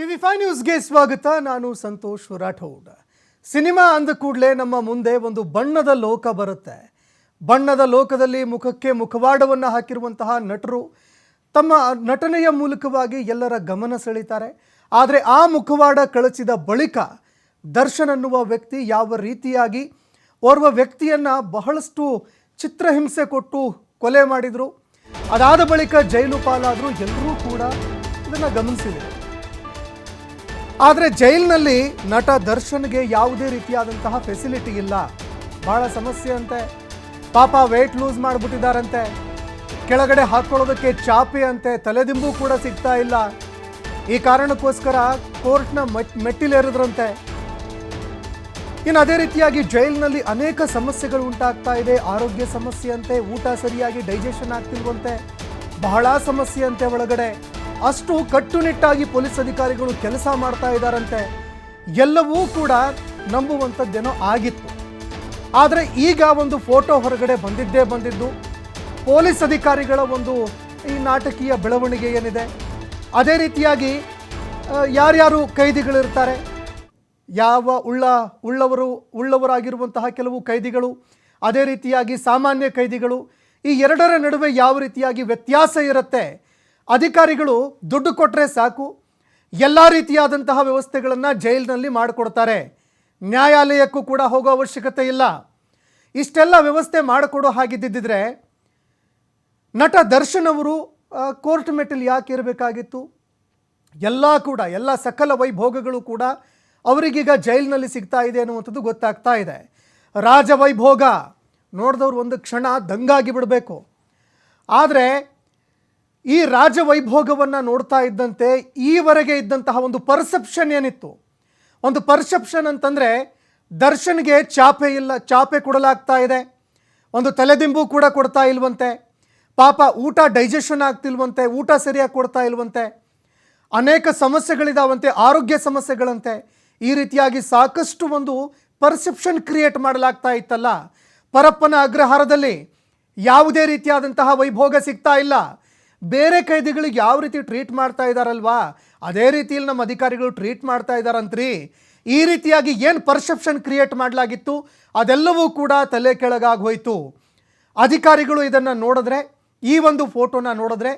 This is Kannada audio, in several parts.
ಟಿವಿ ಫೈವ್ ನ್ಯೂಸ್ಗೆ ಸ್ವಾಗತ. ನಾನು ಸಂತೋಷ್ ರಾಠೋಡ್. ಸಿನಿಮಾ ಅಂದ ಕೂಡಲೇ ನಮ್ಮ ಮುಂದೆ ಒಂದು ಬಣ್ಣದ ಲೋಕ ಬರುತ್ತೆ. ಬಣ್ಣದ ಲೋಕದಲ್ಲಿ ಮುಖಕ್ಕೆ ಮುಖವಾಡವನ್ನು ಹಾಕಿರುವಂತಹ ನಟರು ತಮ್ಮ ನಟನೆಯ ಮೂಲಕವಾಗಿ ಎಲ್ಲರ ಗಮನ ಸೆಳೀತಾರೆ. ಆದರೆ ಆ ಮುಖವಾಡ ಕಳಚಿದ ಬಳಿಕ ದರ್ಶನ್ ಅನ್ನುವ ವ್ಯಕ್ತಿ ಯಾವ ರೀತಿಯಾಗಿ ಓರ್ವ ವ್ಯಕ್ತಿಯನ್ನು ಬಹಳಷ್ಟು ಚಿತ್ರಹಿಂಸೆ ಕೊಟ್ಟು ಕೊಲೆ ಮಾಡಿದರು. ಅದಾದ ಬಳಿಕ ಜೈಲು ಪಾಲಾದರೂ ಎಲ್ಲರೂ ಕೂಡ ಇದನ್ನು ಗಮನಿಸಿದರು. ಆದರೆ ಜೈಲಿನಲ್ಲಿ ನಟ ದರ್ಶನ್ಗೆ ಯಾವುದೇ ರೀತಿಯಾದಂತಹ ಫೆಸಿಲಿಟಿ ಇಲ್ಲ. ಬಹಳ ಸಮಸ್ಯೆ ಅಂತೆ. ಪಾಪ ವೆಯ್ಟ್ ಲೂಸ್ ಮಾಡಿಬಿಟ್ಟಿದ್ದಾರಂತೆ ಕೆಳಗಡೆ ಹಾಕೊಳ್ಳೋದಕ್ಕೆ ಚಾಪೆ ಅಂತೆ. ತಲೆದಿಂಬು ಕೂಡ ಸಿಗ್ತಾ ಇಲ್ಲ. ಈ ಕಾರಣಕ್ಕೋಸ್ಕರ ಕೋರ್ಟ್ನ ಮೆಟ್, ಮೆಟ್ಟಿಲೇರಿದ್ರಂತೆ. ಇನ್ನು ಅದೇ ರೀತಿಯಾಗಿ ಜೈಲಿನಲ್ಲಿ ಅನೇಕ ಸಮಸ್ಯೆಗಳು ಉಂಟಾಗ್ತಾ ಇದೆ. ಆರೋಗ್ಯ ಸಮಸ್ಯೆ ಅಂತೆ. ಊಟ ಸರಿಯಾಗಿ ಡೈಜೆಷನ್ ಆಗ್ತಿಲ್ವಂತೆ. ಬಹಳ ಸಮಸ್ಯೆ ಅಂತೆ ಒಳಗಡೆ. ಅಷ್ಟು ಕಟ್ಟುನಿಟ್ಟಾಗಿ ಪೊಲೀಸ್ ಅಧಿಕಾರಿಗಳು ಕೆಲಸ ಮಾಡ್ತಾ ಇದ್ದಾರಂತೆ. ಎಲ್ಲವೂ ಕೂಡ ನಂಬುವಂಥದ್ದೇನೋ ಆಗಿತ್ತು. ಆದರೆ ಈಗ ಒಂದು ಫೋಟೋ ಹೊರಗಡೆ ಬಂದಿದ್ದೇ ಬಂದಿದ್ದು, ಪೊಲೀಸ್ ಅಧಿಕಾರಿಗಳ ಒಂದು ಈ ನಾಟಕೀಯ ಬೆಳವಣಿಗೆ ಏನಿದೆ. ಅದೇ ರೀತಿಯಾಗಿ ಯಾರ್ಯಾರು ಕೈದಿಗಳಿರ್ತಾರೆ, ಯಾವ ಉಳ್ಳ, ಉಳ್ಳವರು, ಉಳ್ಳವರಾಗಿರುವಂತಹ ಕೆಲವು ಕೈದಿಗಳು, ಅದೇ ರೀತಿಯಾಗಿ ಸಾಮಾನ್ಯ ಕೈದಿಗಳು, ಈ ಎರಡರ ನಡುವೆ ಯಾವ ರೀತಿಯಾಗಿ ವ್ಯತ್ಯಾಸ ಇರುತ್ತೆ ಅಧಿಕಾರಿಗಳು ದುಡ್ಡು ಕೊಟ್ಟರೆ ಸಾಕು, ಎಲ್ಲ ರೀತಿಯಾದಂತಹ ವ್ಯವಸ್ಥೆಗಳನ್ನು ಜೈಲಿನಲ್ಲಿ ಮಾಡಿಕೊಡ್ತಾರೆ. ನ್ಯಾಯಾಲಯಕ್ಕೂ ಕೂಡ ಹೋಗೋ ಅವಶ್ಯಕತೆ ಇಲ್ಲ. ಇಷ್ಟೆಲ್ಲ ವ್ಯವಸ್ಥೆ ಮಾಡಿಕೊಡೋ ಹಾಗಿದ್ದಿದ್ದರೆ ನಟ ದರ್ಶನ್ ಅವರು ಕೋರ್ಟ್ ಮೆಟ್ಟಲ್ ಯಾಕೆ ಇರಬೇಕಾಗಿತ್ತು? ಎಲ್ಲ ಕೂಡ, ಎಲ್ಲ ಸಕಲ ವೈಭೋಗಗಳು ಕೂಡ ಅವರಿಗೀಗ ಜೈಲಿನಲ್ಲಿ ಸಿಗ್ತಾ ಇದೆ ಅನ್ನುವಂಥದ್ದು ಗೊತ್ತಾಗ್ತಾ ಇದೆ. ರಾಜವೈಭೋಗ, ನೋಡಿದವ್ರು ಒಂದು ಕ್ಷಣ ದಂಗಾಗಿ ಬಿಡಬೇಕು. ಆದರೆ ಈ ರಾಜವೈಭೋಗವನ್ನು ನೋಡ್ತಾ ಇದ್ದಂತೆ ಈವರೆಗೆ ಇದ್ದಂತಹ ಒಂದು ಪರ್ಸೆಪ್ಷನ್ ಏನಿತ್ತು? ಒಂದು ಪರ್ಸೆಪ್ಷನ್ ಅಂತಂದರೆ ದರ್ಶನ್ಗೆ ಚಾಪೆ ಇಲ್ಲ, ಚಾಪೆ ಕೊಡಲಾಗ್ತಾ ಇದೆ. ಒಂದು ತಲೆದಿಂಬು ಕೂಡ ಕೊಡ್ತಾ ಇಲ್ವಂತೆ. ಪಾಪ ಊಟ ಡೈಜೆಷನ್ ಆಗ್ತಿಲ್ವಂತೆ, ಊಟ ಸರಿಯಾಗಿ ಕೊಡ್ತಾ ಇಲ್ವಂತೆ. ಅನೇಕ ಸಮಸ್ಯೆಗಳಿದಾವಂತೆ, ಆರೋಗ್ಯ ಸಮಸ್ಯೆಗಳಂತೆ. ಈ ರೀತಿಯಾಗಿ ಸಾಕಷ್ಟು ಒಂದು ಪರ್ಸೆಪ್ಷನ್ ಕ್ರಿಯೇಟ್ ಮಾಡಲಾಗ್ತಾ ಇತ್ತಲ್ಲ. ಪರಪ್ಪನ ಅಗ್ರಹಾರದಲ್ಲಿ ಯಾವುದೇ ರೀತಿಯಾದಂತಹ ವೈಭೋಗ ಸಿಗ್ತಾ ಇಲ್ಲ. ಬೇರೆ ಕೈದಿಗಳಿಗೆ ಯಾವ ರೀತಿ ಟ್ರೀಟ್ ಮಾಡ್ತಾ ಇದ್ದಾರಲ್ವಾ ಅದೇ ರೀತಿಯಲ್ಲಿ ನಮ್ಮ ಅಧಿಕಾರಿಗಳು ಟ್ರೀಟ್ ಮಾಡ್ತಾ ಇದ್ದಾರಂತ್ರಿ ಈ ರೀತಿಯಾಗಿ ಏನು ಪರ್ಸೆಪ್ಷನ್ ಕ್ರಿಯೇಟ್ ಮಾಡಲಾಗಿತ್ತು? ಅದೆಲ್ಲವೂ ಕೂಡ ತಲೆ ಕೆಳಗಾಗಿ ಹೋಯಿತು. ಅಧಿಕಾರಿಗಳು ಇದನ್ನು ನೋಡಿದ್ರೆ, ಈ ಒಂದು ಫೋಟೋನ ನೋಡಿದ್ರೆ,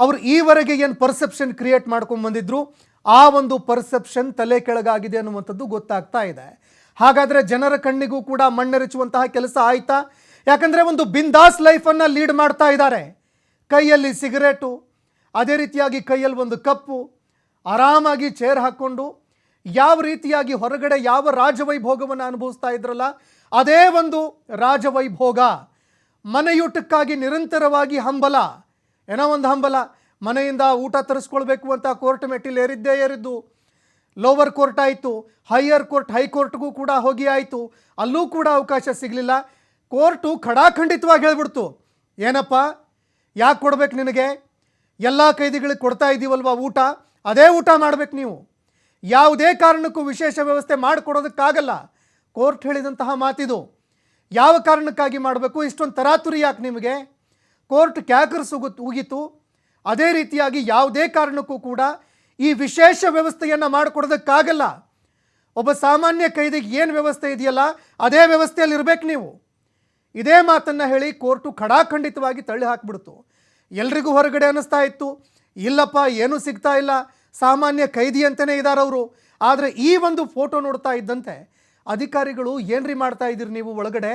ಅವರು ಈವರೆಗೆ ಏನು ಪರ್ಸೆಪ್ಷನ್ ಕ್ರಿಯೇಟ್ ಮಾಡ್ಕೊಂಡು ಬಂದಿದ್ರು, ಆ ಒಂದು ಪರ್ಸೆಪ್ಷನ್ ತಲೆ ಕೆಳಗಾಗಿದೆ ಅನ್ನುವಂಥದ್ದು ಗೊತ್ತಾಗ್ತಾ ಇದೆ. ಹಾಗಾದರೆ ಜನರ ಕಣ್ಣಿಗೂ ಕೂಡ ಮಣ್ಣೆರಚುವಂತಹ ಕೆಲಸ ಆಯಿತಾ? ಯಾಕಂದರೆ ಒಂದು ಬಿಂದಾಸ್ ಲೈಫನ್ನು ಲೀಡ್ ಮಾಡ್ತಾ ಇದ್ದಾರೆ. ಕೈಯಲ್ಲಿ ಸಿಗರೇಟು, ಅದೇ ರೀತಿಯಾಗಿ ಕೈಯಲ್ಲಿ ಒಂದು ಕಪ್ಪು, ಆರಾಮಾಗಿ ಚೇರ್ ಹಾಕ್ಕೊಂಡು ಯಾವ ರೀತಿಯಾಗಿ ಹೊರಗಡೆ ಯಾವ ರಾಜವೈಭೋಗವನ್ನು ಅನುಭವಿಸ್ತಾ ಇದ್ರಲ್ಲ, ಅದೇ ಒಂದು ರಾಜವೈಭೋಗ. ಮನೆಯೂಟಕ್ಕಾಗಿ ನಿರಂತರವಾಗಿ ಹಂಬಲ. ಏನೋ ಒಂದು ಹಂಬಲ. ಮನೆಯಿಂದ ಊಟ ತರಿಸ್ಕೊಳ್ಬೇಕು ಅಂತ ಕೋರ್ಟ್ ಮೆಟ್ಟಿಲು ಏರಿದ್ದೇ ಏರಿದ್ದು. ಲೋವರ್ ಕೋರ್ಟ್ ಆಯಿತು ಹೈಯರ್ ಕೋರ್ಟ್ ಹೈಕೋರ್ಟ್ಗೂ ಕೂಡ ಹೋಗಿ ಆಯಿತು. ಅಲ್ಲೂ ಕೂಡ ಅವಕಾಶ ಸಿಗಲಿಲ್ಲ. ಕೋರ್ಟು ಖಡಾಖಂಡಿತವಾಗಿ ಹೇಳ್ಬಿಡ್ತು. ಏನಪ್ಪ? ಯಾಕೆ ಕೊಡ್ಬೇಕು ನಿನಗೆ? ಎಲ್ಲ ಕೈದಿಗಳಿಗೆ ಕೊಡ್ತಾ ಇದ್ದೀವಲ್ವ ಊಟ? ಅದೇ ಊಟ ಮಾಡಬೇಕು ನೀವು. ಯಾವುದೇ ಕಾರಣಕ್ಕೂ ವಿಶೇಷ ವ್ಯವಸ್ಥೆ ಮಾಡಿಕೊಡೋದಕ್ಕಾಗಲ್ಲ. ಕೋರ್ಟ್ ಹೇಳಿದಂತಹ ಮಾತಿದು. ಯಾವ ಕಾರಣಕ್ಕಾಗಿ ಮಾಡಬೇಕು? ಇಷ್ಟೊಂದು ತರಾತುರಿ ಯಾಕೆ ನಿಮಗೆ? ಕೋರ್ಟ್ ಕ್ಯಾಕರ್ ಸುಗು ಉಗಿತು. ಅದೇ ರೀತಿಯಾಗಿ ಯಾವುದೇ ಕಾರಣಕ್ಕೂ ಕೂಡ ಈ ವಿಶೇಷ ವ್ಯವಸ್ಥೆಯನ್ನು ಮಾಡಿಕೊಡೋದಕ್ಕಾಗಲ್ಲ. ಒಬ್ಬ ಸಾಮಾನ್ಯ ಕೈದಿಗೆ ಏನು ವ್ಯವಸ್ಥೆ ಇದೆಯಲ್ಲ, ಅದೇ ವ್ಯವಸ್ಥೆಯಲ್ಲಿ ಇರಬೇಕು ನೀವು. ಇದೇ ಮಾತನ್ನು ಹೇಳಿ ಕೋರ್ಟು ಖಡಾಖಂಡಿತವಾಗಿ ತಳ್ಳಿ ಹಾಕಿಬಿಡ್ತು. ಎಲ್ರಿಗೂ ಹೊರಗಡೆ ಅನ್ನಿಸ್ತಾ ಇತ್ತು. ಇಲ್ಲಪ್ಪ, ಏನೂ ಸಿಗ್ತಾ ಇಲ್ಲ. ಸಾಮಾನ್ಯ ಕೈದಿ ಅಂತಲೇ ಇದ್ದಾರವರು ಆದರೆ ಈ ಒಂದು ಫೋಟೋ ನೋಡ್ತಾ ಇದ್ದಂತೆ ಅಧಿಕಾರಿಗಳು ಏನ್ರಿ ಮಾಡ್ತಾ ಇದ್ದೀರಿ ನೀವು ಒಳಗಡೆ?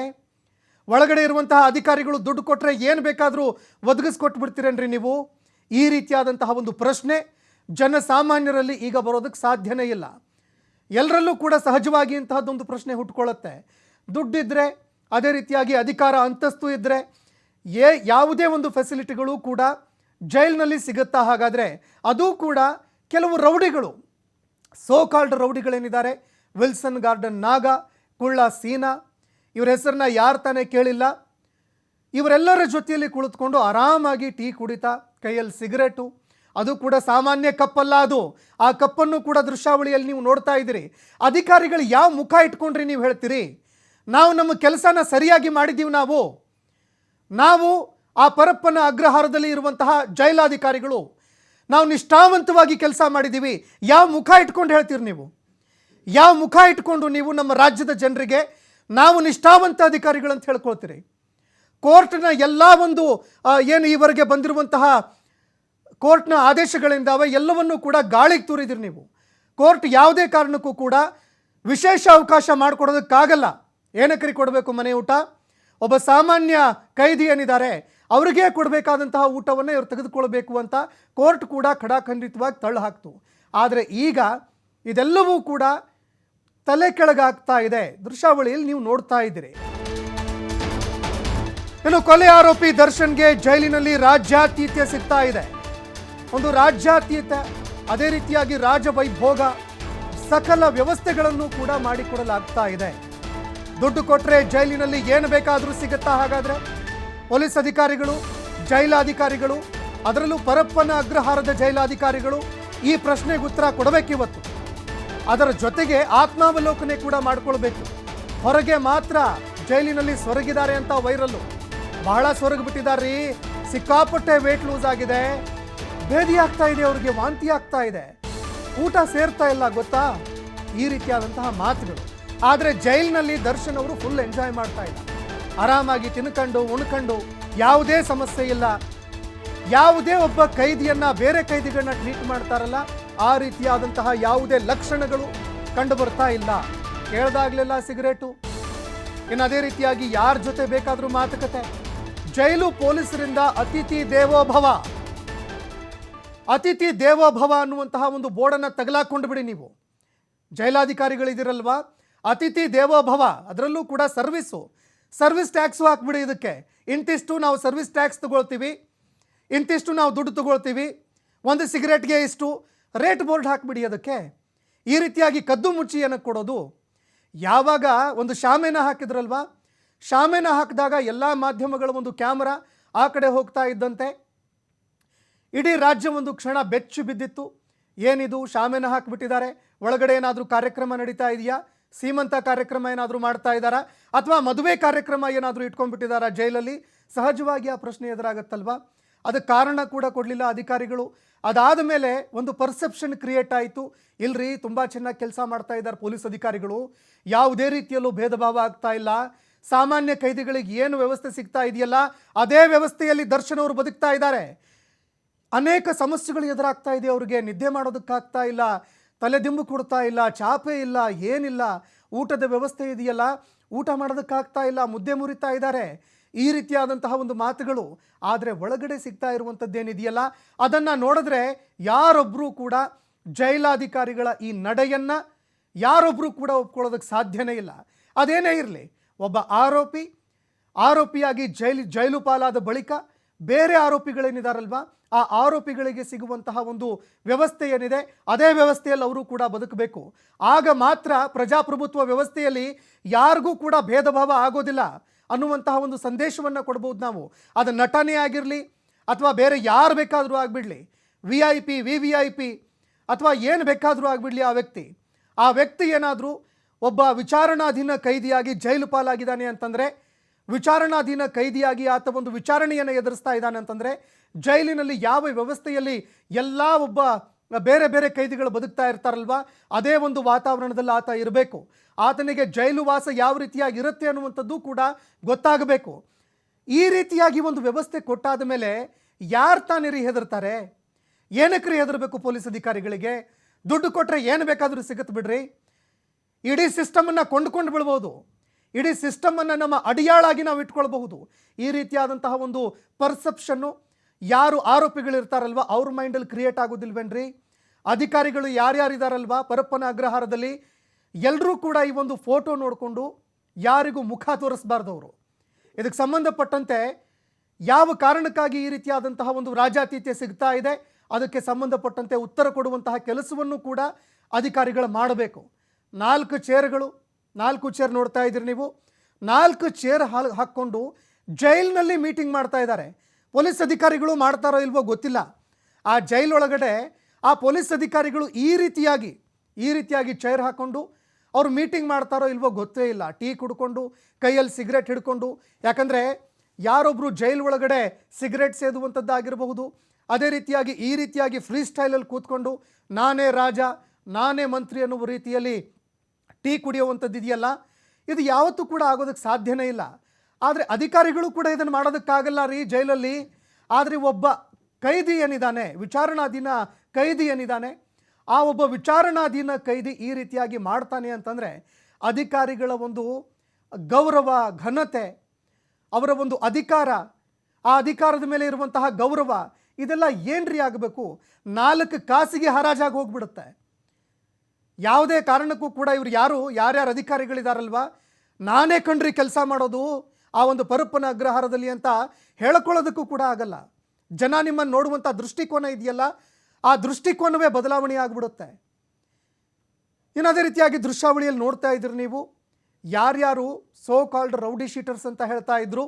ಒಳಗಡೆ ಇರುವಂತಹ ಅಧಿಕಾರಿಗಳು ದುಡ್ಡು ಕೊಟ್ಟರೆ ಏನು ಬೇಕಾದರೂ ಒದಗಿಸ್ಕೊಟ್ಬಿಡ್ತೀರೇನ್ರಿ ನೀವು? ಈ ರೀತಿಯಾದಂತಹ ಒಂದು ಪ್ರಶ್ನೆ ಜನಸಾಮಾನ್ಯರಲ್ಲಿ ಈಗ ಬರೋದಕ್ಕೆ ಸಾಧ್ಯನೇ ಇಲ್ಲ. ಎಲ್ಲರಲ್ಲೂ ಕೂಡ ಸಹಜವಾಗಿ ಇಂತಹದ್ದೊಂದು ಪ್ರಶ್ನೆ ಹುಟ್ಕೊಳ್ಳುತ್ತೆ. ದುಡ್ಡಿದ್ರೆ ಅದೇ ರೀತಿಯಾಗಿ ಅಧಿಕಾರ ಅಂತಸ್ತು ಇದ್ದರೆ ಏ ಯಾವುದೇ ಒಂದು ಫೆಸಿಲಿಟಿಗಳು ಕೂಡ ಜೈಲಿನಲ್ಲಿ ಸಿಗುತ್ತಾ? ಹಾಗಾದರೆ ಅದು ಕೂಡ ಕೆಲವು ರೌಡಿಗಳು ಸೋ ಕಾಲ್ಡ್ ರೌಡಿಗಳೇನಿದ್ದಾರೆ? ವಿಲ್ಸನ್ ಗಾರ್ಡನ್, ನಾಗ, ಕುಳ್ಳ, ಸೀನಾ, ಇವರ ಹೆಸರನ್ನ ಯಾರು ತಾನೇ ಕೇಳಿಲ್ಲ. ಇವರೆಲ್ಲರ ಜೊತೆಯಲ್ಲಿ ಕುಳಿತುಕೊಂಡು ಆರಾಮಾಗಿ ಟೀ ಕುಡಿತಾ, ಕೈಯಲ್ಲಿ ಸಿಗರೇಟು, ಅದು ಕೂಡ ಸಾಮಾನ್ಯ ಕಪ್ಪಲ್ಲ ಅದು. ಆ ಕಪ್ಪನ್ನು ಕೂಡ ದೃಶ್ಯಾವಳಿಯಲ್ಲಿ ನೀವು ನೋಡ್ತಾ ಇದ್ದೀರಿ. ಅಧಿಕಾರಿಗಳು ಯಾವ ಮುಖ ಇಟ್ಕೊಂಡ್ರಿ ನೀವು ಹೇಳ್ತೀರಿ? ನಾವು ನಮ್ಮ ಕೆಲಸನ ಸರಿಯಾಗಿ ಮಾಡಿದ್ದೀವಿ ನಾವು. ನಾವು ಆ ಪರಪ್ಪನ ಅಗ್ರಹಾರದಲ್ಲಿ ಇರುವಂತಹ ಜೈಲಾಧಿಕಾರಿಗಳು. ನಾವು ನಿಷ್ಠಾವಂತವಾಗಿ ಕೆಲಸ ಮಾಡಿದ್ದೀವಿ. ಯಾವ ಮುಖ ಇಟ್ಕೊಂಡು ಹೇಳ್ತೀರಿ ನೀವು? ಯಾವ ಮುಖ ಇಟ್ಕೊಂಡು ನೀವು ನಮ್ಮ ರಾಜ್ಯದ ಜನರಿಗೆ ನಾವು ನಿಷ್ಠಾವಂತ ಅಧಿಕಾರಿಗಳಂತ ಹೇಳ್ಕೊಳ್ತೀರಿ? ಕೋರ್ಟ್ನ ಎಲ್ಲ ಒಂದು ಏನು ಈವರೆಗೆ ಬಂದಿರುವಂತಹ ಕೋರ್ಟ್ನ ಆದೇಶಗಳಿಂದಾವೆ ಎಲ್ಲವನ್ನೂ ಕೂಡ ಗಾಳಿಗೆ ತೂರಿದಿರಿ ನೀವು. ಕೋರ್ಟ್ ಯಾವುದೇ ಕಾರಣಕ್ಕೂ ಕೂಡ ವಿಶೇಷ ಅವಕಾಶ ಮಾಡಿಕೊಡೋದಕ್ಕಾಗಲ್ಲ. ಏನಕ್ಕರಿ ಕೊಡಬೇಕು ಮನೆ ಊಟ? ಒಬ್ಬ ಸಾಮಾನ್ಯ ಕೈದಿ ಏನಿದ್ದಾರೆ, ಅವರಿಗೆ ಕೊಡಬೇಕಾದಂತಹ ಊಟವನ್ನು ಇವರು ತೆಗೆದುಕೊಳ್ಬೇಕು ಅಂತ ಕೋರ್ಟ್ ಕೂಡ ಖಡಾಖಂಡಿತವಾಗಿ ತಳ್ಳು ಹಾಕ್ತು. ಆದರೆ ಈಗ ಇದೆಲ್ಲವೂ ಕೂಡ ತಲೆ ಕೆಳಗಾಗ್ತಾ ಇದೆ. ದೃಶ್ಯಾವಳಿಯಲ್ಲಿ ನೀವು ನೋಡ್ತಾ ಇದ್ದೀರಿ. ಇನ್ನು ಕೊಲೆ ಆರೋಪಿ ದರ್ಶನ್ಗೆ ಜೈಲಿನಲ್ಲಿ ರಾಜ್ಯಾತೀತ್ಯ ಸಿಗ್ತಾ ಇದೆ. ಒಂದು ರಾಜ್ಯಾತೀತ, ಅದೇ ರೀತಿಯಾಗಿ ರಾಜವೈಭೋಗ, ಸಕಲ ವ್ಯವಸ್ಥೆಗಳನ್ನು ಕೂಡ ಮಾಡಿಕೊಡಲಾಗ್ತಾ ಇದೆ. ದುಡ್ಡು ಕೊಟ್ಟರೆ ಜೈಲಿನಲ್ಲಿ ಏನು ಬೇಕಾದರೂ ಸಿಗುತ್ತಾ ಹಾಗಾದರೆ? ಪೊಲೀಸ್ ಅಧಿಕಾರಿಗಳು, ಜೈಲಾಧಿಕಾರಿಗಳು, ಅದರಲ್ಲೂ ಪರಪ್ಪನ ಅಗ್ರಹಾರದ ಜೈಲಾಧಿಕಾರಿಗಳು ಈ ಪ್ರಶ್ನೆಗೆ ಉತ್ತರ ಕೊಡಬೇಕಿವತ್ತು ಅದರ ಜೊತೆಗೆ ಆತ್ಮಾವಲೋಕನೆ ಕೂಡ ಮಾಡಿಕೊಳ್ಬೇಕು. ಹೊರಗೆ ಮಾತ್ರ ಜೈಲಿನಲ್ಲಿ ಸೊರಗಿದ್ದಾರೆ ಅಂತ ವೈರಲ್ಲು. ಬಹಳ ಸೊರಗಿಬಿಟ್ಟಿದ್ದಾರೆ ಸಿಕ್ಕಾಪಟ್ಟೆ ವೇಟ್ ಲೂಸ್ ಆಗಿದೆ. ಭೇದಿ ಆಗ್ತಾ ಇದೆ, ಅವ್ರಿಗೆ ವಾಂತಿ ಆಗ್ತಾ ಇದೆ. ಊಟ ಸೇರ್ತಾ ಇಲ್ಲ, ಗೊತ್ತಾ? ಈ ರೀತಿಯಾದಂತಹ ಮಾತುಗಳು. ಆದರೆ ಜೈಲಿನಲ್ಲಿ ದರ್ಶನ್ ಅವರು ಫುಲ್ ಎಂಜಾಯ್ ಮಾಡ್ತಾ ಇಲ್ಲ. ಆರಾಮಾಗಿ ತಿನ್ಕೊಂಡು, ಉಣ್ಕೊಂಡು, ಯಾವುದೇ ಸಮಸ್ಯೆ ಇಲ್ಲ. ಯಾವುದೇ ಒಬ್ಬ ಕೈದಿಯನ್ನ ಬೇರೆ ಕೈದಿಗಳನ್ನ ಟ್ರೀಟ್ ಮಾಡ್ತಾರಲ್ಲ, ಆ ರೀತಿಯಾದಂತಹ ಯಾವುದೇ ಲಕ್ಷಣಗಳು ಕಂಡು ಬರ್ತಾ ಇಲ್ಲ. ಕೇಳ್ದಾಗ್ಲೆಲ್ಲ ಸಿಗರೇಟು. ಇನ್ನು ಅದೇ ರೀತಿಯಾಗಿ ಯಾರ ಜೊತೆ ಬೇಕಾದರೂ ಮಾತುಕತೆ. ಜೈಲು ಪೊಲೀಸರಿಂದ ಅತಿಥಿ ದೇವೋಭವ. ಅತಿಥಿ ದೇವೋಭವ ಅನ್ನುವಂತಹ ಒಂದು ಬೋರ್ಡನ್ನು ತಗಲಾಕೊಂಡು ಬಿಡಿ ನೀವು. ಜೈಲಾಧಿಕಾರಿಗಳಿದಿರಲ್ವಾ? ಅತಿಥಿ ದೇವೋಭವ, ಅದರಲ್ಲೂ ಕೂಡ ಸರ್ವಿಸು. ಸರ್ವಿಸ್ ಟ್ಯಾಕ್ಸು ಹಾಕ್ಬಿಡಿ ಇದಕ್ಕೆ. ಇಂತಿಷ್ಟು ನಾವು ಸರ್ವಿಸ್ ಟ್ಯಾಕ್ಸ್ ತಗೊಳ್ತೀವಿ. ಇಂತಿಷ್ಟು ನಾವು ದುಡ್ಡು ತಗೊಳ್ತೀವಿ. ಒಂದು ಸಿಗರೇಟ್ಗೆ ಇಷ್ಟು. ರೇಟ್ ಬೋರ್ಡ್ ಹಾಕ್ಬಿಡಿ ಅದಕ್ಕೆ. ಈ ರೀತಿಯಾಗಿ ಕದ್ದು ಮುಚ್ಚಿ ಏನಕ್ಕೆ ಕೊಡೋದು. ಯಾವಾಗ ಒಂದು ಶಾಮೆನ ಹಾಕಿದ್ರಲ್ವಾ? ಶಾಮೆನ ಹಾಕಿದಾಗ ಎಲ್ಲ ಮಾಧ್ಯಮಗಳ ಒಂದು ಕ್ಯಾಮರಾ ಆ ಕಡೆ ಹೋಗ್ತಾ ಇದ್ದಂತೆ. ಇಡೀ ರಾಜ್ಯ ಒಂದು ಕ್ಷಣ ಬೆಚ್ಚು ಬಿದ್ದಿತ್ತು. ಏನಿದು? ಶಾಮೆನ ಹಾಕಿಬಿಟ್ಟಿದ್ದಾರೆ. ಒಳಗಡೆ ಏನಾದರೂ ಕಾರ್ಯಕ್ರಮ ನಡೀತಾ ಇದೆಯಾ? ಸೀಮಂತ ಕಾರ್ಯಕ್ರಮ ಏನಾದರೂ ಮಾಡ್ತಾ ಇದ್ದಾರಾ? ಅಥವಾ ಮದುವೆ ಕಾರ್ಯಕ್ರಮ ಏನಾದರೂ ಇಟ್ಕೊಂಡ್ಬಿಟ್ಟಿದ್ದಾರಾ ಜೈಲಲ್ಲಿ? ಸಹಜವಾಗಿ ಆ ಪ್ರಶ್ನೆ ಎದುರಾಗತ್ತಲ್ವಾ? ಅದಕ್ಕೆ ಕಾರಣ ಕೂಡ ಕೊಡಲಿಲ್ಲ ಅಧಿಕಾರಿಗಳು. ಅದಾದ ಮೇಲೆ ಒಂದು ಪರ್ಸೆಪ್ಷನ್ ಕ್ರಿಯೇಟ್ ಆಯಿತು. ಇಲ್ರಿ, ತುಂಬ ಚೆನ್ನಾಗಿ ಕೆಲಸ ಮಾಡ್ತಾ ಇದ್ದಾರೆ ಪೊಲೀಸ್ ಅಧಿಕಾರಿಗಳು. ಯಾವುದೇ ರೀತಿಯಲ್ಲೂ ಭೇದ ಭಾವ ಆಗ್ತಾ ಇಲ್ಲ. ಸಾಮಾನ್ಯ ಕೈದಿಗಳಿಗೆ ಏನು ವ್ಯವಸ್ಥೆ ಸಿಗ್ತಾ ಇದೆಯಲ್ಲ, ಅದೇ ವ್ಯವಸ್ಥೆಯಲ್ಲಿ ದರ್ಶನ್ ಅವರು ಬದುಕ್ತಾ ಇದ್ದಾರೆ. ಅನೇಕ ಸಮಸ್ಯೆಗಳು ಎದುರಾಗ್ತಾ ಇದೆ ಅವರಿಗೆ. ನಿದ್ದೆ ಮಾಡೋದಕ್ಕಾಗ್ತಾ ಇಲ್ಲ. ತಲೆದಿಂಬು ಕೊಡ್ತಾ ಇಲ್ಲ, ಚಾಪೆ ಇಲ್ಲ, ಏನಿಲ್ಲ. ಊಟದ ವ್ಯವಸ್ಥೆ ಇದೆಯಲ್ಲ? ಊಟ ಮಾಡೋದಕ್ಕಾಗ್ತಾ ಇಲ್ಲ, ಮುದ್ದೆ ಮುರಿತಾ ಇದ್ದಾರೆ. ಈ ರೀತಿಯಾದಂತಹ ಒಂದು ಮಾತುಗಳು ಆದರೆ ಒಳಗಡೆ ಸಿಗ್ತಾ ಇರುವಂಥದ್ದೇನಿದೆಯಲ್ಲ ಅದನ್ನು ನೋಡಿದ್ರೆ ಯಾರೊಬ್ಬರೂ ಕೂಡ ಜೈಲಾಧಿಕಾರಿಗಳ ಈ ನಡೆಯನ್ನು ಯಾರೊಬ್ಬರೂ ಕೂಡ ಒಪ್ಕೊಳ್ಳೋದಕ್ಕೆ ಸಾಧ್ಯನೇ ಇಲ್ಲ. ಅದೇನೇ ಇರಲಿ, ಒಬ್ಬ ಆರೋಪಿ, ಆರೋಪಿಯಾಗಿ ಜೈಲು ಜೈಲು ಪಾಲಾದ ಬಳಿಕ ಬೇರೆ ಆರೋಪಿಗಳೇನಿದಾರಲ್ವಾ? ಆ ಆರೋಪಿಗಳಿಗೆ ಸಿಗುವಂತಹ ಒಂದು ವ್ಯವಸ್ಥೆ ಏನಿದೆ, ಅದೇ ವ್ಯವಸ್ಥೆಯಲ್ಲಿ ಅವರು ಕೂಡ ಬದುಕಬೇಕು. ಆಗ ಮಾತ್ರ ಪ್ರಜಾಪ್ರಭುತ್ವ ವ್ಯವಸ್ಥೆಯಲ್ಲಿ ಯಾರಿಗೂ ಕೂಡ ಭೇದ ಭಾವ ಆಗೋದಿಲ್ಲ ಅನ್ನುವಂತಹ ಒಂದು ಸಂದೇಶವನ್ನು ಕೊಡ್ಬೋದು ನಾವು. ಅದು ನಟನೆ ಆಗಿರಲಿ ಅಥವಾ ಬೇರೆ ಯಾರು ಬೇಕಾದರೂ ಆಗಿಬಿಡಲಿ, V I P, V V I P ಅಥವಾ ಏನು ಬೇಕಾದರೂ ಆಗಿಬಿಡಲಿ ಆ ವ್ಯಕ್ತಿ. ಆ ವ್ಯಕ್ತಿ ಏನಾದರೂ ಒಬ್ಬ ವಿಚಾರಣಾಧೀನ ಕೈದಿಯಾಗಿ ಜೈಲು ಪಾಲಾಗಿದ್ದಾನೆ ಅಂತಂದರೆ ವಿಚಾರಣಾಧೀನ ಕೈದಿಯಾಗಿ ಆತ ಒಂದು ವಿಚಾರಣೆಯನ್ನು ಎದುರಿಸ್ತಾ ಇದ್ದಾನೆ ಅಂತಂದರೆ ಜೈಲಿನಲ್ಲಿ ಯಾವ ವ್ಯವಸ್ಥೆಯಲ್ಲಿ ಎಲ್ಲ ಒಬ್ಬ ಬೇರೆ ಬೇರೆ ಕೈದಿಗಳು ಬದುಕ್ತಾ ಇರ್ತಾರಲ್ವಾ, ಅದೇ ಒಂದು ವಾತಾವರಣದಲ್ಲಿ ಆತ ಇರಬೇಕು. ಆತನಿಗೆ ಜೈಲು ವಾಸ ಯಾವ ರೀತಿಯಾಗಿ ಇರುತ್ತೆ ಅನ್ನುವಂಥದ್ದು ಕೂಡ ಗೊತ್ತಾಗಬೇಕು. ಈ ರೀತಿಯಾಗಿ ಒಂದು ವ್ಯವಸ್ಥೆ ಕೊಟ್ಟಾದ ಮೇಲೆ ಯಾರು ತಾನಿರಿ ಹೆದರ್ತಾರೆ? ಏನಕ್ಕೆ ಹೆದರಬೇಕು ಪೊಲೀಸ್ ಅಧಿಕಾರಿಗಳಿಗೆ? ದುಡ್ಡು ಕೊಟ್ಟರೆ ಏನು ಬೇಕಾದರೂ ಸಿಗುತ್ತೆ ಬಿಡ್ರಿ. ಇಡೀ ಸಿಸ್ಟಮನ್ನು ಕೊಂಡ್ಕೊಂಡು ಬಿಡ್ಬೋದು ಇಡೀ ಸಿಸ್ಟಮನ್ನು ನಮ್ಮ ಅಡಿಯಾಳಾಗಿ ನಾವು ಇಟ್ಕೊಳ್ಬಹುದು. ಈ ರೀತಿಯಾದಂತಹ ಒಂದು ಪರ್ಸೆಪ್ಷನ್ನು ಯಾರು ಆರೋಪಿಗಳಿರ್ತಾರಲ್ವ? ಅವ್ರ ಮೈಂಡಲ್ಲಿ ಕ್ರಿಯೇಟ್ ಆಗೋದಿಲ್ವೇನ್ರಿ? ಅಧಿಕಾರಿಗಳು ಯಾರ್ಯಾರಿದಾರಲ್ವಾ ಪರಪ್ಪನ ಅಗ್ರಹಾರದಲ್ಲಿ ಎಲ್ಲರೂ ಕೂಡ ಈ ಒಂದು ಫೋಟೋ ನೋಡಿಕೊಂಡು ಯಾರಿಗೂ ಮುಖ ತೋರಿಸ್ಬಾರ್ದವರು. ಇದಕ್ಕೆ ಸಂಬಂಧಪಟ್ಟಂತೆ ಯಾವ ಕಾರಣಕ್ಕಾಗಿ ಈ ರೀತಿಯಾದಂತಹ ಒಂದು ರಾಜಾತೀತ್ಯ ಸಿಗ್ತಾ ಇದೆ? ಅದಕ್ಕೆ ಸಂಬಂಧಪಟ್ಟಂತೆ ಉತ್ತರ ಕೊಡುವಂತಹ ಕೆಲಸವನ್ನು ಕೂಡ ಅಧಿಕಾರಿಗಳು ಮಾಡಬೇಕು. ನಾಲ್ಕು ಚೇರ್ಗಳು ನಾಲ್ಕು ಚೇರ್ ನೋಡ್ತಾ ಇದ್ದೀರಿ ನೀವು. ನಾಲ್ಕು ಚೇರ್ ಹಾಲ್ ಹಾಕ್ಕೊಂಡು ಜೈಲಿನಲ್ಲಿ ಮೀಟಿಂಗ್ ಮಾಡ್ತಾ ಇದ್ದಾರೆ. ಪೊಲೀಸ್ ಅಧಿಕಾರಿಗಳು ಮಾಡ್ತಾರೋ ಇಲ್ವೋ ಗೊತ್ತಿಲ್ಲ. ಆ ಜೈಲೊಳಗಡೆ ಆ ಪೊಲೀಸ್ ಅಧಿಕಾರಿಗಳು ಈ ರೀತಿಯಾಗಿ ಈ ರೀತಿಯಾಗಿ ಚೇರ್ ಹಾಕ್ಕೊಂಡು ಅವ್ರು ಮೀಟಿಂಗ್ ಮಾಡ್ತಾರೋ ಇಲ್ವೋ ಗೊತ್ತೇ ಇಲ್ಲ. ಟೀ ಕುಡ್ಕೊಂಡು, ಕೈಯಲ್ಲಿ ಸಿಗರೇಟ್ ಹಿಡ್ಕೊಂಡು, ಯಾಕಂದರೆ ಯಾರೊಬ್ಬರು ಜೈಲ್ ಒಳಗಡೆ ಸಿಗರೇಟ್ ಸೇದುವಂಥದ್ದಾಗಿರಬಹುದು, ಅದೇ ರೀತಿಯಾಗಿ ಈ ರೀತಿಯಾಗಿ ಫ್ರೀ ಸ್ಟೈಲಲ್ಲಿ ಕೂತ್ಕೊಂಡು ನಾನೇ ರಾಜ, ನಾನೇ ಮಂತ್ರಿ ಅನ್ನುವ ರೀತಿಯಲ್ಲಿ ಟೀ ಕುಡಿಯುವಂಥದ್ದು ಇದೆಯಲ್ಲ? ಇದು ಯಾವತ್ತೂ ಕೂಡ ಆಗೋದಕ್ಕೆ ಸಾಧ್ಯನೇ ಇಲ್ಲ. ಆದರೆ ಅಧಿಕಾರಿಗಳು ಕೂಡ ಇದನ್ನು ಮಾಡೋದಕ್ಕಾಗಲ್ಲ ರೀ ಜೈಲಲ್ಲಿ. ಆದರೆ ಒಬ್ಬ ಕೈದಿ ಏನಿದ್ದಾನೆ ವಿಚಾರಣಾಧೀನ ಕೈದಿ ಏನಿದ್ದಾನೆ ಆ ಒಬ್ಬ ವಿಚಾರಣಾಧೀನ ಕೈದಿ ಈ ರೀತಿಯಾಗಿ ಮಾಡ್ತಾನೆ ಅಂತಂದರೆ ಅಧಿಕಾರಿಗಳ ಒಂದು ಗೌರವ, ಘನತೆ, ಅವರ ಒಂದು ಅಧಿಕಾರ, ಆ ಅಧಿಕಾರದ ಮೇಲೆ ಇರುವಂತಹ ಗೌರವ, ಇದೆಲ್ಲ ಏನ್ರಿ ಆಗಬೇಕು? ನಾಲ್ಕು ಕಾಸಿಗೆ ಹರಾಜಾಗಿ ಹೋಗ್ಬಿಡುತ್ತೆ. ಯಾವುದೇ ಕಾರಣಕ್ಕೂ ಕೂಡ ಇವರು ಯಾರು, ಯಾರ್ಯಾರು ಅಧಿಕಾರಿಗಳಿದಾರಲ್ವಾ? ನಾನೇ ಕಣ್ರಿ ಕೆಲಸ ಮಾಡೋದು ಆ ಒಂದು ಪರಪ್ಪನ ಅಗ್ರಹಾರದಲ್ಲಿ ಅಂತ ಹೇಳ್ಕೊಳ್ಳೋದಕ್ಕೂ ಕೂಡ ಆಗಲ್ಲ. ಜನ ನಿಮ್ಮನ್ನು ನೋಡುವಂಥ ದೃಷ್ಟಿಕೋನ ಇದೆಯಲ್ಲ, ಆ ದೃಷ್ಟಿಕೋನವೇ ಬದಲಾವಣೆ ಆಗಿಬಿಡುತ್ತೆ. ಇನ್ನು ಅದೇ ರೀತಿಯಾಗಿ ದೃಶ್ಯಾವಳಿಯಲ್ಲಿ ನೋಡ್ತಾ ಇದ್ರಿ ನೀವು. ಯಾರ್ಯಾರು ಸೋ ಕಾಲ್ಡ್ ರೌಡಿ ಶೀಟರ್ಸ್ ಅಂತ ಹೇಳ್ತಾ ಇದ್ರು,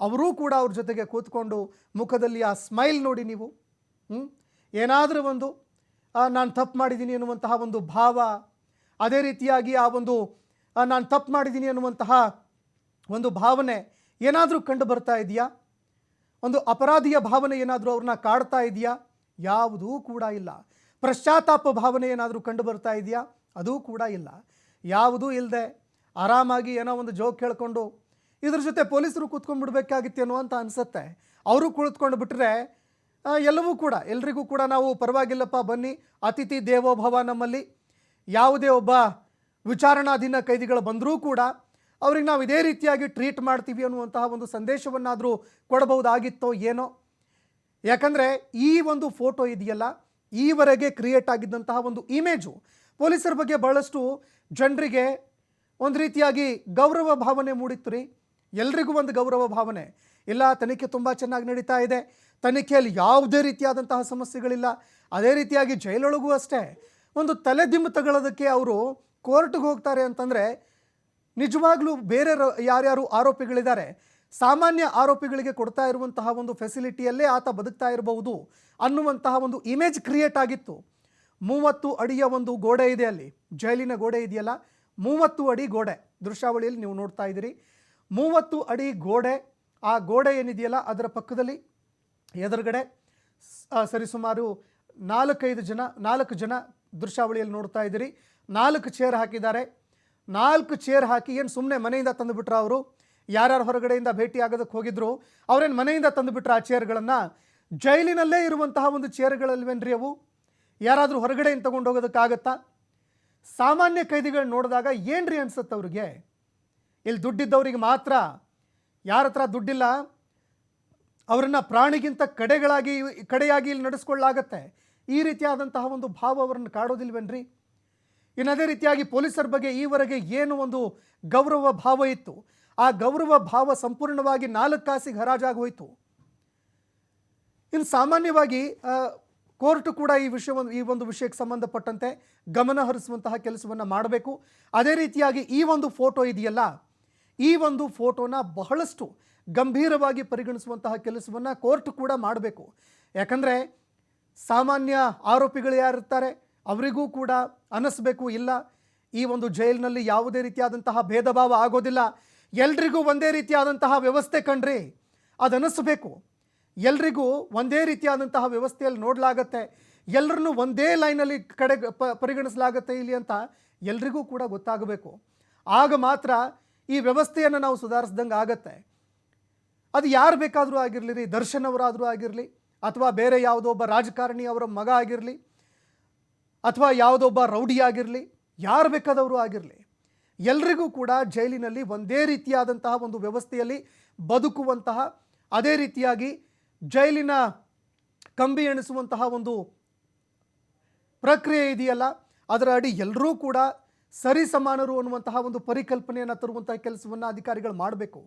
ಅವರೂ ಕೂಡ ಅವ್ರ ಜೊತೆಗೆ ಕೂತ್ಕೊಂಡು ಮುಖದಲ್ಲಿ ಆ ಸ್ಮೈಲ್ ನೋಡಿ ನೀವು. ಏನಾದರೂ ಒಂದು ನಾನು ತಪ್ಪು ಮಾಡಿದ್ದೀನಿ ಅನ್ನುವಂತಹ ಒಂದು ಭಾವ, ಅದೇ ರೀತಿಯಾಗಿ ಆ ಒಂದು ನಾನು ತಪ್ಪು ಮಾಡಿದ್ದೀನಿ ಅನ್ನುವಂತಹ ಒಂದು ಭಾವನೆ ಏನಾದರೂ ಕಂಡು ಬರ್ತಾ ಇದೆಯಾ? ಒಂದು ಅಪರಾಧಿಯ ಭಾವನೆ ಏನಾದರೂ ಅವ್ರನ್ನ ಕಾಡ್ತಾ ಇದೆಯಾ? ಯಾವುದೂ ಕೂಡ ಇಲ್ಲ. ಪಶ್ಚಾತ್ತಾಪ ಭಾವನೆ ಏನಾದರೂ ಕಂಡು ಬರ್ತಾ ಇದೆಯಾ? ಅದೂ ಕೂಡ ಇಲ್ಲ. ಯಾವುದೂ ಇಲ್ಲದೆ ಆರಾಮಾಗಿ ಏನೋ ಒಂದು ಜೋಕ್ ಕೇಳ್ಕೊಂಡು ಇದ್ರ ಜೊತೆ ಪೊಲೀಸರು ಕೂತ್ಕೊಂಡ್ಬಿಡ್ಬೇಕಾಗಿತ್ತೇನೋ ಅಂತ ಅನಿಸುತ್ತೆ. ಅವರು ಕುಳಿತ್ಕೊಂಡು ಬಿಟ್ಟರೆ ಎಲ್ಲವೂ ಕೂಡ, ಎಲ್ರಿಗೂ ಕೂಡ ನಾವು ಪರವಾಗಿಲ್ಲಪ್ಪ, ಬನ್ನಿ. ಅತಿಥಿ ದೇವೋಭವ ನಮ್ಮಲ್ಲಿ. ಯಾವುದೇ ಒಬ್ಬ ವಿಚಾರಣಾಧೀನ ಕೈದಿಗಳು ಬಂದರೂ ಕೂಡ, ಅವ್ರಿಗೆ ನಾವು ಇದೇ ರೀತಿಯಾಗಿ ಟ್ರೀಟ್ ಮಾಡ್ತೀವಿ ಅನ್ನುವಂತಹ ಒಂದು ಸಂದೇಶವನ್ನಾದರೂ ಕೊಡಬಹುದಾಗಿತ್ತೋ ಏನೋ. ಯಾಕಂದರೆ, ಈ ಒಂದು ಫೋಟೋ ಇದೆಯಲ್ಲ, ಈವರೆಗೆ ಕ್ರಿಯೇಟ್ ಆಗಿದ್ದಂತಹ ಒಂದು ಇಮೇಜು. ಪೊಲೀಸರ ಬಗ್ಗೆ ಬಹಳಷ್ಟು ಜನರಿಗೆ ಒಂದು ರೀತಿಯಾಗಿ ಗೌರವ ಭಾವನೆ ಮೂಡಿತ್ತು ರೀ. ಎಲ್ರಿಗೂ ಒಂದು ಗೌರವ ಭಾವನೆ. ಇಲ್ಲ, ತನಿಖೆ ತುಂಬ ಚೆನ್ನಾಗಿ ನಡೀತಾ ಇದೆ. ತನಿಖೆಯಲ್ಲಿ ಯಾವುದೇ ರೀತಿಯಾದಂತಹ ಸಮಸ್ಯೆಗಳಿಲ್ಲ. ಅದೇ ರೀತಿಯಾಗಿ ಜೈಲೊಳಗೂ ಅಷ್ಟೇ. ಒಂದು ತಲೆದಿಂಬು ತಗೊಳ್ಳೋದಕ್ಕೆ ಅವರು ಕೋರ್ಟ್ಗೆ ಹೋಗ್ತಾರೆ ಅಂತಂದರೆ ನಿಜವಾಗ್ಲೂ ಬೇರೆ ಯಾರ್ಯಾರು ಆರೋಪಿಗಳಿದ್ದಾರೆ, ಸಾಮಾನ್ಯ ಆರೋಪಿಗಳಿಗೆ ಕೊಡ್ತಾ ಇರುವಂತಹ ಒಂದು ಫೆಸಿಲಿಟಿಯಲ್ಲೇ ಆತ ಬದುಕ್ತಾ ಇರಬಹುದು ಅನ್ನುವಂತಹ ಒಂದು ಇಮೇಜ್ ಕ್ರಿಯೇಟ್ ಆಗಿತ್ತು. ಮೂವತ್ತು ಅಡಿಯ ಒಂದು ಗೋಡೆ ಇದೆ ಅಲ್ಲಿ. ಜೈಲಿನ ಗೋಡೆ ಇದೆಯಲ್ಲ? ಮೂವತ್ತು ಅಡಿ ಗೋಡೆ. ದೃಶ್ಯಾವಳಿಯಲ್ಲಿ ನೀವು ನೋಡ್ತಾ ಇದ್ದೀರಿ. ಮೂವತ್ತು ಅಡಿ ಗೋಡೆ. ಆ ಗೋಡೆ ಏನಿದೆಯಲ್ಲ? ಅದರ ಪಕ್ಕದಲ್ಲಿ ಎದುರುಗಡೆ ಸರಿಸುಮಾರು ನಾಲ್ಕೈದು ಜನ, ನಾಲ್ಕು ಜನ ದೃಶ್ಯಾವಳಿಯಲ್ಲಿ ನೋಡ್ತಾ ಇದ್ದೀರಿ. ನಾಲ್ಕು ಚೇರ್ ಹಾಕಿದ್ದಾರೆ. ನಾಲ್ಕು ಚೇರ್ ಹಾಕಿ ಏನು ಸುಮ್ಮನೆ ಮನೆಯಿಂದ ತಂದುಬಿಟ್ರ ಅವರು? ಯಾರ್ಯಾರು ಹೊರಗಡೆಯಿಂದ ಭೇಟಿ ಆಗೋದಕ್ಕೆ ಹೋಗಿದ್ರು? ಅವ್ರೇನು ಮನೆಯಿಂದ ತಂದುಬಿಟ್ರ ಆ ಚೇರ್ಗಳನ್ನು ಜೈಲಿನಲ್ಲೇ ಇರುವಂತಹ ಒಂದು ಚೇರ್ಗಳಲ್ವೇನ್ರಿ ಅವು? ಯಾರಾದರೂ ಹೊರಗಡೆಯಿಂದ ತಗೊಂಡು ಹೋಗೋದಕ್ಕಾಗತ್ತಾ ಸಾಮಾನ್ಯ ಕೈದಿಗಳು ನೋಡಿದಾಗ ಏನ್ರಿ ಅನ್ಸುತ್ತೆ ಅವ್ರಿಗೆ? ಇಲ್ಲಿ ದುಡ್ಡಿದ್ದವರಿಗೆ ಮಾತ್ರ? ಯಾರ ಹತ್ರ ದುಡ್ಡಿಲ್ಲ? ಅವರನ್ನು ಪ್ರಾಣಿಗಿಂತ ಕಡೆಗಳಾಗಿ, ಕಡೆಯಾಗಿ ಇಲ್ಲಿ ನಡೆಸ್ಕೊಳ್ಳಾಗತ್ತೆ ಈ ರೀತಿಯಾದಂತಹ ಒಂದು ಭಾವ ಅವರನ್ನು ಕಾಡೋದಿಲ್ವೇನ್ರಿ? ಇನ್ನು ಅದೇ ರೀತಿಯಾಗಿ ಪೊಲೀಸರ ಬಗ್ಗೆ ಈವರೆಗೆ ಏನು ಒಂದು ಗೌರವ ಭಾವ ಇತ್ತು? ಆ ಗೌರವ ಭಾವ ಸಂಪೂರ್ಣವಾಗಿ ನಾಲ್ಕು ಕಾಸಿಗೆ ಹರಾಜಾಗಿ ಹೋಯಿತು. ಇನ್ನು ಸಾಮಾನ್ಯವಾಗಿ ಕೋರ್ಟ್ ಕೂಡ ಈ ವಿಷಯವನ್ನು ಈ ಒಂದು ವಿಷಯಕ್ಕೆ ಸಂಬಂಧಪಟ್ಟಂತೆ ಗಮನ ಹರಿಸುವಂತಹ ಕೆಲಸವನ್ನು ಮಾಡಬೇಕು. ಅದೇ ರೀತಿಯಾಗಿ ಈ ಒಂದು ಫೋಟೋ ಇದೆಯಲ್ಲ? ಈ ಒಂದು ಫೋಟೋನ ಬಹಳಷ್ಟು ಗಂಭೀರವಾಗಿ ಪರಿಗಣಿಸುವಂತಹ ಕೆಲಸವನ್ನು ಕೋರ್ಟ್ ಕೂಡ ಮಾಡಬೇಕು. ಯಾಕಂದರೆ ಸಾಮಾನ್ಯ ಆರೋಪಿಗಳು ಯಾರಿರ್ತಾರೆ, ಅವರಿಗೂ ಕೂಡ ಅನಿಸ್ಬೇಕು ಇಲ್ಲ. ಈ ಒಂದು ಜೈಲಿನಲ್ಲಿ ಯಾವುದೇ ರೀತಿಯಾದಂತಹ ಭೇದ ಭಾವ ಆಗೋದಿಲ್ಲ. ಎಲ್ರಿಗೂ ಒಂದೇ ರೀತಿಯಾದಂತಹ ವ್ಯವಸ್ಥೆ ಕಣ್ರಿ ಅನಿಸ್ಬೇಕು ಎಲ್ರಿಗೂ ಒಂದೇ ರೀತಿಯಾದಂತಹ ವ್ಯವಸ್ಥೆಯಲ್ಲಿ ನೋಡಲಾಗತ್ತೆ. ಎಲ್ಲರನ್ನೂ ಒಂದೇ ಲೈನಲ್ಲಿ ಕಡೆ ಪ, ಪರಿಗಣಿಸಲಾಗತ್ತೆ ಇಲ್ಲಿ ಅಂತ ಎಲ್ರಿಗೂ ಕೂಡ ಗೊತ್ತಾಗಬೇಕು. ಆಗ ಮಾತ್ರ ಈ ವ್ಯವಸ್ಥೆಯನ್ನು ನಾವು ಸುಧಾರಿಸ್ದಂಗೆ ಆಗತ್ತೆ ಅದು ಯಾರು ಬೇಕಾದರೂ ಆಗಿರಲಿ ದರ್ಶನ್ ಅವರಾದರೂ ಆಗಿರಲಿ, ಅಥವಾ ಬೇರೆ ಯಾವುದೋ ಒಬ್ಬ ರಾಜಕಾರಣಿ ಅವರ ಮಗ ಆಗಿರಲಿ, ಅಥವಾ ಯಾವುದೊಬ್ಬ ರೌಡಿ ಆಗಿರಲಿ, ಯಾರು ಬೇಕಾದವರು ಆಗಿರಲಿ, ಎಲ್ರಿಗೂ ಕೂಡ ಜೈಲಿನಲ್ಲಿ ಒಂದೇ ರೀತಿಯಾದಂತಹ ಒಂದು ವ್ಯವಸ್ಥೆಯಲ್ಲಿ ಬದುಕುವಂತಹ, ಅದೇ ರೀತಿಯಾಗಿ ಜೈಲಿನ ಕಂಬಿ ಎಣಿಸುವಂತಹ ಒಂದು ಪ್ರಕ್ರಿಯೆ ಇದೆಯಲ್ಲ, ಅದರ ಅಡಿ ಎಲ್ಲರೂ ಕೂಡ ಸರಿಸಮಾನರು ಅನ್ನುವಂತಹ ಒಂದು ಪರಿಕಲ್ಪನೆಯನ್ನು ತರುವಂತಹ ಕೆಲಸವನ್ನು ಅಧಿಕಾರಿಗಳು ಮಾಡಬೇಕು.